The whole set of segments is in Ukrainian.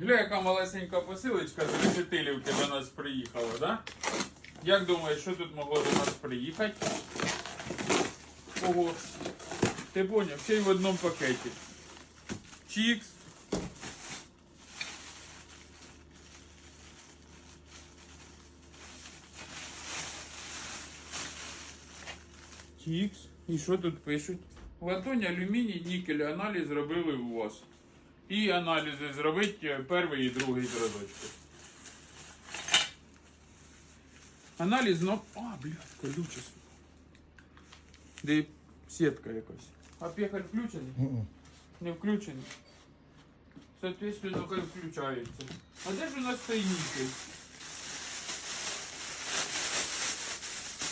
Гля, яка малесенька посилочка з решетилівки до нас приїхала, да? Як думаєш, що тут могло до нас приїхати? Ого. Ти поняв, ще й в одному пакеті. Чікс. Чікс. І що тут пишуть? Латунь, алюміній, нікель, аналіз зробили у вас. І аналізи зробить е, перший і другий зразочки. Аналіз, ну. А, блядь, колюче. Де сітка якась. А пехаль включений? Мгм. Не включений. Соответственно, хай включається. А де ж у нас нікель?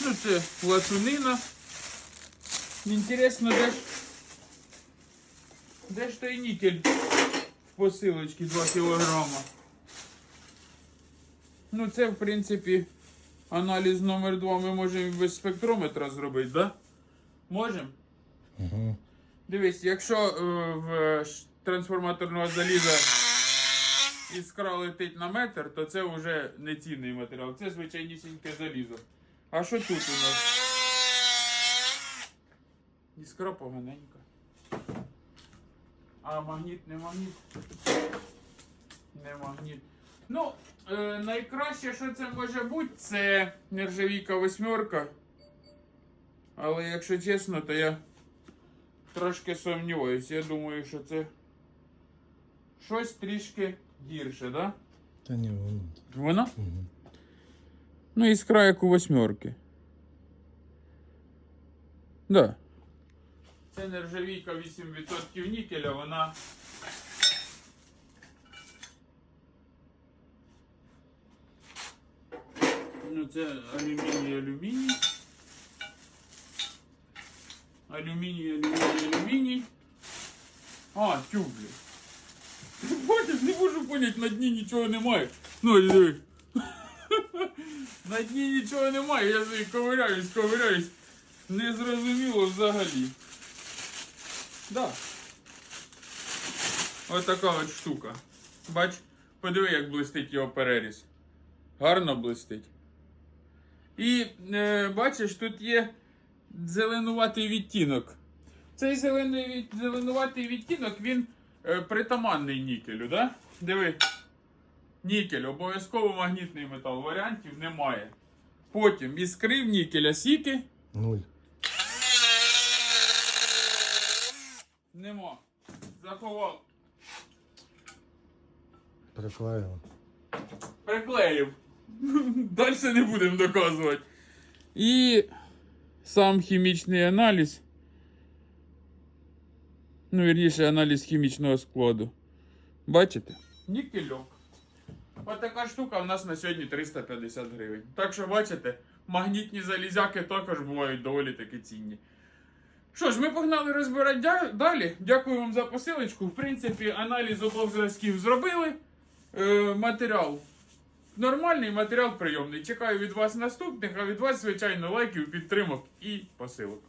Ну, це латунина. Інтересно, де ж. Де ж той нікель в посилочці 2 кілограма? Ну, це, в принципі, аналіз номер 2 ми можемо без спектрометра зробити, да? Можемо? Мгм. Дивись, якщо е, в трансформаторного заліза іскра летить на метр, то це вже не цінний матеріал, це звичайнісіньке залізо. А що тут у нас? Іскра поганенька. А магніт не магніт? Не магніт. Ну, е, найкраще, що це може бути, це нержавійка восьмерка. Але якщо чесно, то я трошки сумніваюсь. Я думаю, що це щось трішки гірше, да? Та ні, воно. Воно? Мгм. Ну, іскра як у восьмерки. Да. Це нержавійка 8% нікеля, вона. Ну, це алюміній, алюміній. Алюміній, алюміній, алюміній. А, тюблі. Бачиш, не можу поняти, на дні нічого немає. Ну. На дні нічого немає, я ковиряюсь, ковиряюсь. Не зрозуміло взагалі. Да. Ось така от штука. Бач, подиви, як блистить його переріз. Гарно блистить. І е, бачиш, тут є зеленуватий відтінок. Цей зелений, зеленуватий відтінок, він е, притаманний нікелю, да? Диви. Нікель, обов'язково магнітний метал. Варіантів немає. Потім іскрив нікеля сіки. Нуль. Нема. Заховав. Приклеїв. Приклеїв. Далі не будемо доказувати. І сам хімічний аналіз. Ну, вірніше, аналіз хімічного складу. Бачите? Нікельок. Ось така штука в нас на сьогодні 350 гривень. Так що, бачите, магнітні залізяки також бувають доволі таки цінні. Що ж, ми погнали розбирати далі. Дякую вам за посилочку. В принципі, аналіз обох зразків зробили. Е, матеріал нормальний, матеріал прийомний. Чекаю від вас наступних, а від вас, звичайно, лайків, підтримок і посилок.